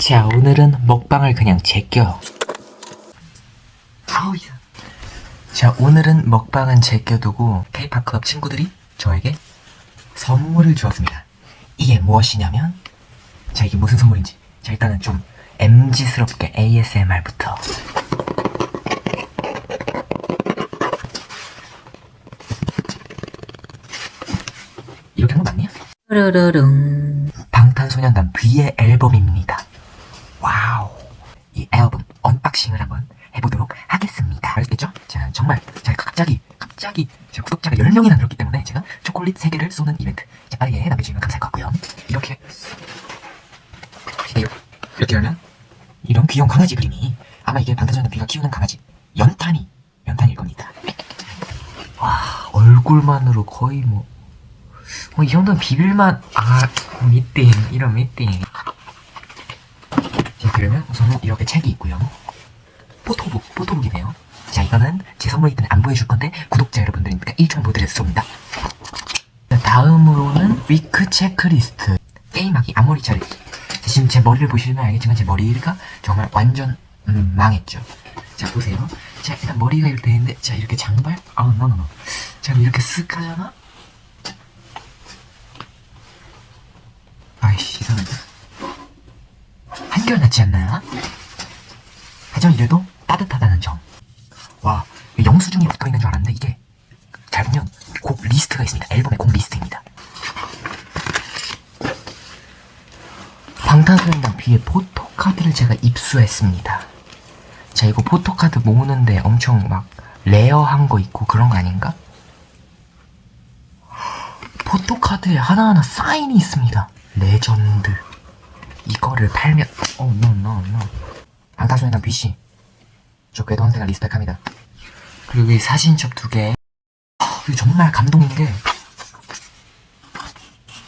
자, 오늘은 먹방을 그냥 제껴. 아우, 야. 자, 오늘은 먹방은 제껴두고 K-팝 클럽 친구들이 저에게 선물을 주었습니다. 이게 무엇이냐면, 자, 이게 무슨 선물인지. 자, 일단은 좀 MG스럽게 ASMR부터. 이렇게 한 거 맞냐? 르르릉. 방탄소년단 V의 앨범입니다. 와우. 이 앨범 언박싱을 한번 해보도록 하겠습니다. 알겠죠? 자, 정말 제가 갑자기, 갑자기 제가 구독자가 10명이나 늘었기 때문에 제가 초콜릿 3개를 쏘는 이벤트. 자, 빠르게 남겨주시면 감사할 것 같고요. 이렇게, 이렇게, 하면 이런 귀여운 강아지 그림이 아마 이게 방탄소년단 V가 키우는 강아지 연탄이, 연탄일 겁니다. 와, 얼굴만으로 거의 뭐 어, 이 정도는 비빌만 아 미팅 이런 미팅 자 그러면 우선 이렇게 책이 있고요. 포토북 포토북이네요. 자 이거는 제 선물이기 때문에 안 보여줄 건데 구독자 여러분들이니까 1점 보여드렸습니다. 자, 다음으로는 위크 체크리스트. 게임하기 앞머리 차례 자, 지금 제 머리를 보시면 알겠지만 제 머리가 정말 완전 음, 망했죠. 자 보세요. 자 일단 머리가 이렇게 되는데 자 이렇게 장발? 아우 노노노 자 이렇게 쓱 하잖아? 아이씨 이상하다 낫지 않나요? 하지만 이래도 따뜻하다는 점. 와, 영수증이 붙어 있는 줄 알았는데 이게 잘 보면 곡 리스트가 있습니다. 앨범의 곡 리스트입니다. 방탄소년단 B의 포토카드를 제가 입수했습니다. 자, 이거 포토카드 모으는데 엄청 막 레어한 거 있고 그런 거 아닌가? 포토카드에 하나하나 사인이 있습니다. 레전드. 이거를 팔면, 어, 노, 노, 노. 방탄소년단 BC. 저 궤도 한세가 리스펙합니다. 그리고 이 사진첩 두 개. 아, 이거 정말 감동인 게,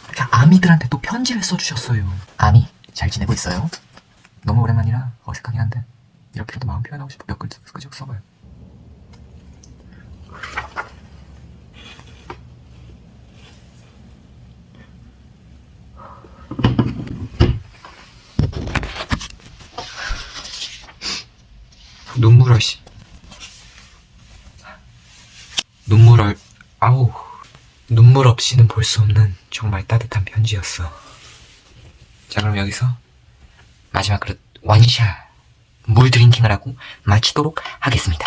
이렇게 아미들한테 또 편지를 써주셨어요. 아미, 잘 지내고 있어요? 너무 오랜만이라 어색하긴 한데, 이렇게라도 마음 표현하고 싶어 몇 글자 끄적 써봐요. 눈물 없이 눈물 얼 아우 눈물 없이는 볼 수 없는 정말 따뜻한 편지였어. 자 그럼 여기서 마지막 그릇 원샷 물 드링킹을 하고 마치도록 하겠습니다.